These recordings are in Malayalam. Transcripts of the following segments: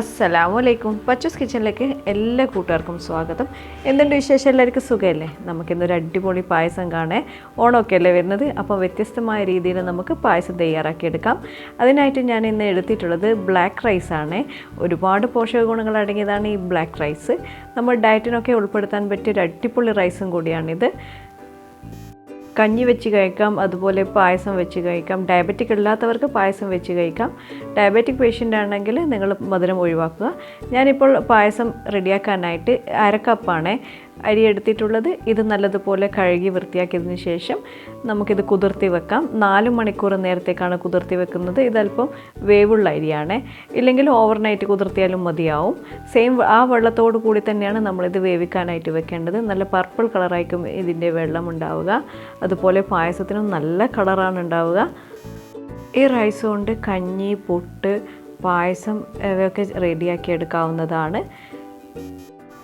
അസ്സലാമു അലൈക്കും പച്ചൂസ് കിച്ചണിലേക്ക് എല്ലാ കൂട്ടുകാർക്കും സ്വാഗതം. എന്തുണ്ട് വിശേഷം? എല്ലാവർക്കും സുഖമല്ലേ? നമുക്കിന്നൊരു അടിപൊളി പായസം കാണേ ഓണമൊക്കെ അല്ലേ വരുന്നത്? അപ്പോൾ വ്യത്യസ്തമായ രീതിയിൽ നമുക്ക് പായസം തയ്യാറാക്കിയെടുക്കാം. അതിനായിട്ട് ഞാൻ ഇന്ന് എടുത്തിട്ടുള്ളത് ബ്ലാക്ക് റൈസ് ആണ്. ഒരുപാട് പോഷക ഗുണങ്ങൾ അടങ്ങിയതാണ് ഈ ബ്ലാക്ക് റൈസ് നമ്മൾ ഡയറ്റിനൊക്കെ ഉൾപ്പെടുത്താൻ പറ്റിയ ഒരു അടിപൊളി റൈസും കൂടിയാണിത്. കഞ്ഞി വെച്ച് കഴിക്കാം അതുപോലെ പായസം വെച്ച് കഴിക്കാം. ഡയബറ്റിക് ഇല്ലാത്തവർക്ക് പായസം വെച്ച് കഴിക്കാം. ഡയബറ്റിക് പേഷ്യന്റ് ആണെങ്കിൽ നിങ്ങൾ മധുരം ഒഴിവാക്കുക. ഞാനിപ്പോൾ പായസം റെഡിയാക്കാനായിട്ട് അരക്കപ്പാണ്. അരി എടുത്തിട്ടുള്ളത് ഇത് നല്ലതുപോലെ കഴുകി വൃത്തിയാക്കിയതിന് ശേഷം നമുക്കിത് കുതിർത്തി വെക്കാം. നാല് മണിക്കൂർ നേരത്തേക്കാണ് കുതിർത്തി വെക്കുന്നത്. ഇതല്പം വേവുള്ള അരിയാണ്. ഇല്ലെങ്കിൽ ഓവർനൈറ്റ് കുതിർത്തിയാലും മതിയാവും. സെയിം ആ വെള്ളത്തോട് കൂടി തന്നെയാണ് നമ്മളിത് വേവിക്കാനായിട്ട് വെക്കേണ്ടത്. നല്ല പർപ്പിൾ കളറായിരിക്കും ഇതിന്റെ വെള്ളം ഉണ്ടാവുക. അതുപോലെ പായസത്തിനും നല്ല കളറാണ് ഉണ്ടാവുക. ഈ റൈസ് കൊണ്ട് കഞ്ഞി പുട്ട് പായസം ഇവയൊക്കെ റെഡിയാക്കി എടുക്കാവുന്നതാണ്.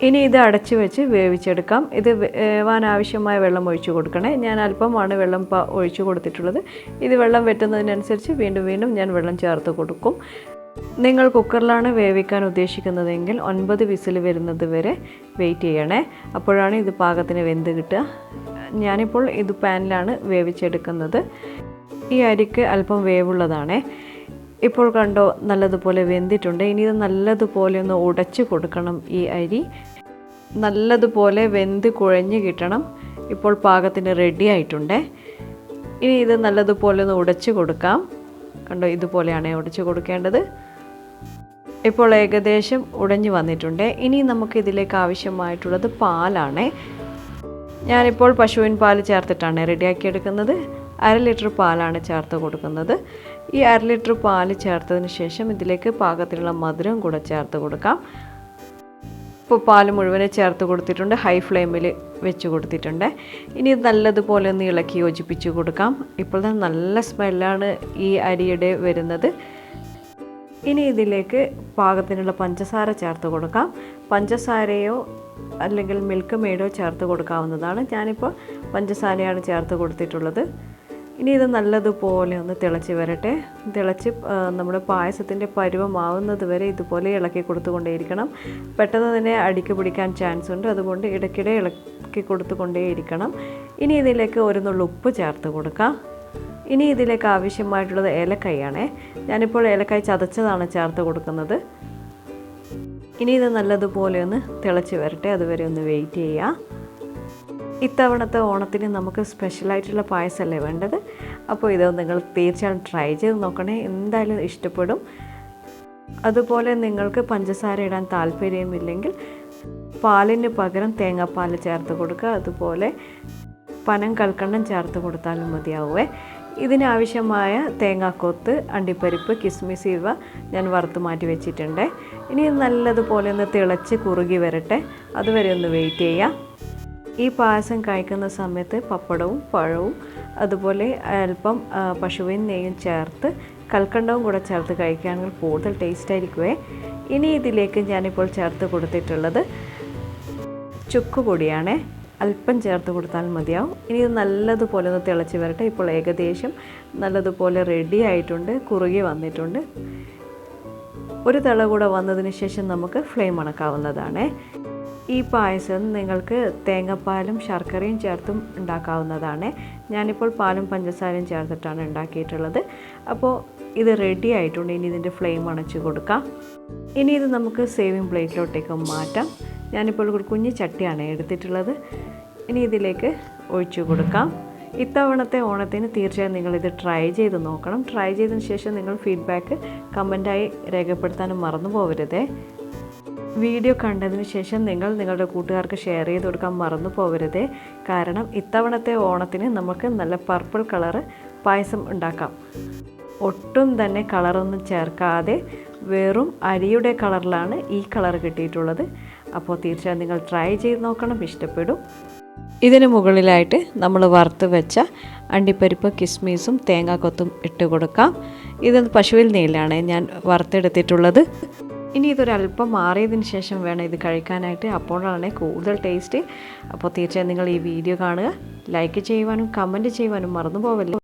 ഇനി ഇത് അടച്ചു വെച്ച് വേവിച്ചെടുക്കാം. ഇത് വേവാൻ ആവശ്യമായ വെള്ളം ഒഴിച്ചു കൊടുക്കണേ. ഞാൻ അല്പമാണ് വെള്ളം ഒഴിച്ചു കൊടുത്തിട്ടുള്ളത്. ഇത് വെള്ളം വെട്ടുന്നതിനനുസരിച്ച് വീണ്ടും വീണ്ടും ഞാൻ വെള്ളം ചേർത്ത് കൊടുക്കും. നിങ്ങൾ കുക്കറിലാണ് വേവിക്കാൻ ഉദ്ദേശിക്കുന്നതെങ്കിൽ ഒൻപത് വിസിൽ വരുന്നത് വരെ വെയിറ്റ് ചെയ്യണേ. അപ്പോഴാണ് ഇത് പാകത്തിന് വെന്ത് കിട്ടുക. ഞാനിപ്പോൾ ഇത് പാനിലാണ് വേവിച്ചെടുക്കുന്നത്. ഈ അരിക്ക് അല്പം വേവുള്ളതാണേ. ഇപ്പോൾ കണ്ടോ നല്ലതുപോലെ വെന്തിട്ടുണ്ട്. ഇനി ഇത് നല്ലതുപോലെ ഒന്ന് ഉടച്ചു കൊടുക്കണം ഈ അരി. നല്ലതുപോലെ വെന്ത് കുഴഞ്ഞ് കിട്ടണം. ഇപ്പോൾ പാകത്തിന് റെഡി ആയിട്ടുണ്ട്. ഇനി ഇത് നല്ലതുപോലെ ഒന്ന് ഉടച്ചു കൊടുക്കാം. കണ്ടോ ഇതുപോലെയാണ് ഉടച്ചു കൊടുക്കേണ്ടത്. ഇപ്പോൾ ഏകദേശം ഉടഞ്ഞു വന്നിട്ടുണ്ട്. ഇനി നമുക്ക് ഇതിലേക്ക് ആവശ്യമായിട്ടുള്ളത് പാലാണ്. ഞാനിപ്പോൾ പശുവിൻ പാൽ ചേർത്തിട്ടാണ് റെഡിയാക്കി എടുക്കുന്നത്. അര ലിറ്റർ പാലാണ് ചേർത്ത് കൊടുക്കുന്നത്. ഈ അര ലിറ്റർ പാൽ ചേർത്തതിന് ശേഷം ഇതിലേക്ക് പാകത്തിലുള്ള മധുരം കൂടെ ചേർത്ത് കൊടുക്കാം. ഇപ്പോൾ പാൽ മുഴുവനെ ചേർത്ത് കൊടുത്തിട്ടുണ്ട് ഹൈ ഫ്ലെയിമിൽ വെച്ച് കൊടുത്തിട്ടുണ്ട്. ഇനി ഇത് നല്ലതുപോലെ ഒന്ന് ഇളക്കി യോജിപ്പിച്ച് കൊടുക്കാം. ഇപ്പോൾ നല്ല സ്മെല്ലാണ് ഈ അരിയുടെ വരുന്നത്. ഇനി ഇതിലേക്ക് പാകത്തിനുള്ള പഞ്ചസാര ചേർത്ത് കൊടുക്കാം. പഞ്ചസാരയോ അല്ലെങ്കിൽ മിൽക്ക് മെയ്ഡോ ചേർത്ത് കൊടുക്കാവുന്നതാണ്. ഞാനിപ്പോൾ പഞ്ചസാരയാണ് ചേർത്ത് കൊടുത്തിട്ടുള്ളത്. ഇനി ഇത് നല്ലതുപോലെ ഒന്ന് തിളച്ച് വരട്ടെ. തിളച്ച് നമ്മുടെ പായസത്തിന്റെ പരുവമാവുന്നത് വരെ ഇതുപോലെ ഇളക്കി കൊടുത്തുകൊണ്ടേയിരിക്കണം. പെട്ടെന്ന് തന്നെ അടിക്ക് പിടിക്കാൻ ചാൻസ് ഉണ്ട്. അതുകൊണ്ട് ഇടയ്ക്കിടെ ഇളക്കി കൊടുത്തുകൊണ്ടേയിരിക്കണം. ഇനി ഇതിലേക്ക് ഒരു നുള്ളു ഉപ്പ് ചേർത്ത് കൊടുക്കാം. ഇനി ഇതിലേക്ക് ആവശ്യമായിട്ടുള്ളത് ഏലക്കായാണേ. ഞാനിപ്പോൾ ഏലക്കായ ചതച്ചതാണ് ചേർത്ത് കൊടുക്കുന്നത്. ഇനി ഇത് നല്ലതുപോലെ ഒന്ന് തിളച്ച് വരട്ടെ. അതുവരെ ഒന്ന് വെയിറ്റ് ചെയ്യാം. ഇത്തവണത്തെ ഓണത്തിന് നമുക്ക് സ്പെഷ്യലായിട്ടുള്ള പായസമല്ലേ വേണ്ടത്? അപ്പോൾ ഇത് നിങ്ങൾ തീർച്ചയായും ട്രൈ ചെയ്ത് നോക്കണേ. എന്തായാലും ഇഷ്ടപ്പെടും. അതുപോലെ നിങ്ങൾക്ക് പഞ്ചസാര ഇടാൻ താല്പര്യമില്ലെങ്കിൽ പാലിന് പകരം തേങ്ങാപ്പാൽ ചേർത്ത് കൊടുക്കുക. അതുപോലെ പനം കൽക്കണ്ടം ചേർത്ത് കൊടുത്താലും മതിയാവുമേ ഇതിനാവശ്യമായ തേങ്ങാക്കൊത്ത് അണ്ടിപ്പരിപ്പ് കിസ്മിസ് ഇവ ഞാൻ വറുത്ത് മാറ്റി വെച്ചിട്ടുണ്ട്. ഇനി നല്ലതുപോലെ ഒന്ന് തിളച്ച് കുറുകി വരട്ടെ. അതുവരെ ഒന്ന് വെയിറ്റ് ചെയ്യാം. ഈ പായസം കഴിക്കുന്ന സമയത്ത് പപ്പടവും പഴവും അതുപോലെ അല്പം പശുവിൻ നെയ്യും ചേർത്ത് കൽക്കണ്ടവും കൂടെ ചേർത്ത് കഴിക്കുകയാണെങ്കിൽ കൂടുതൽ ടേസ്റ്റ് ആയിരിക്കുമേ ഇനി ഇതിലേക്ക് ഞാനിപ്പോൾ ചേർത്ത് കൊടുത്തിട്ടുള്ളത് ചുക്ക് പൊടിയാണേ അല്പം ചേർത്ത് കൊടുത്താൽ മതിയാവും. ഇനി ഇത് നല്ലതുപോലെ ഒന്ന് തിളച്ച് വരട്ടെ. ഇപ്പോൾ ഏകദേശം നല്ലതുപോലെ റെഡി ആയിട്ടുണ്ട്. കുറുകി വന്നിട്ടുണ്ട്. ഒരു തിള കൂടെ വന്നതിന് ശേഷം നമുക്ക് ഫ്ലെയിം അണക്കാവുന്നതാണ് ഈ പായസം നിങ്ങൾക്ക് തേങ്ങാപ്പാലും ശർക്കരയും ചേർത്തും ഉണ്ടാക്കാവുന്നതാണ്. ഞാനിപ്പോൾ പാലും പഞ്ചസാരയും ചേർത്തിട്ടാണ് ഉണ്ടാക്കിയിട്ടുള്ളത്. അപ്പോൾ ഇത് റെഡി ആയിട്ടുണ്ട്. ഇനി ഇതിന്റെ ഫ്ലെയിം അണച്ചു കൊടുക്കാം. ഇനി ഇത് നമുക്ക് സേവിങ് പ്ലേറ്റിലോട്ടേക്ക് മാറ്റാം. ഞാനിപ്പോൾ ഒരു കുഞ്ഞു ചട്ടിയാണ് എടുത്തിട്ടുള്ളത്. ഇനി ഇതിലേക്ക് ഒഴിച്ചു കൊടുക്കാം. ഇത്തവണത്തെ ഓണത്തിന് തീർച്ചയായും നിങ്ങളിത് ട്രൈ ചെയ്ത് നോക്കണം. ട്രൈ ചെയ്തതിന് ശേഷം നിങ്ങൾ ഫീഡ്ബാക്ക് കമന്റായി രേഖപ്പെടുത്താനും മറന്നു പോകരുതേ വീഡിയോ കണ്ടതിന് ശേഷം നിങ്ങൾ നിങ്ങളുടെ കൂട്ടുകാർക്ക് ഷെയർ ചെയ്ത് കൊടുക്കാൻ മറന്നു പോകരുതേ കാരണം ഇത്തവണത്തെ ഓണത്തിന് നമുക്ക് നല്ല പർപ്പിൾ കളറ് പായസം ഉണ്ടാക്കാം. ഒട്ടും തന്നെ കളറൊന്നും ചേർക്കാതെ വെറും അരിയുടെ കളറിലാണ് ഈ കളർ കിട്ടിയിട്ടുള്ളത്. അപ്പോൾ തീർച്ചയായും നിങ്ങൾ ട്രൈ ചെയ്ത് നോക്കണം ഇഷ്ടപ്പെടും. ഇതിന് മുകളിലായിട്ട് നമ്മൾ വറുത്ത് വെച്ച അണ്ടിപ്പരിപ്പ് കിസ്മീസും തേങ്ങാക്കൊത്തും ഇട്ട് കൊടുക്കാം. ഇത് പശുവിൽ നെയ്യിലാണ് ഞാൻ വറുത്തെടുത്തിട്ടുള്ളത്. ഇനി ഇതൊരല്പം മാറിയതിന് ശേഷം വേണം ഇത് കഴിക്കാനായിട്ട്. അപ്പോഴാണ് കൂടുതൽ ടേസ്റ്റ് അപ്പോൾ തീർച്ചയായും നിങ്ങൾ ഈ വീഡിയോ കാണുക. ലൈക്ക് ചെയ്യുവാനും കമന്റ് ചെയ്യുവാനും മറന്നു പോവല്ലേ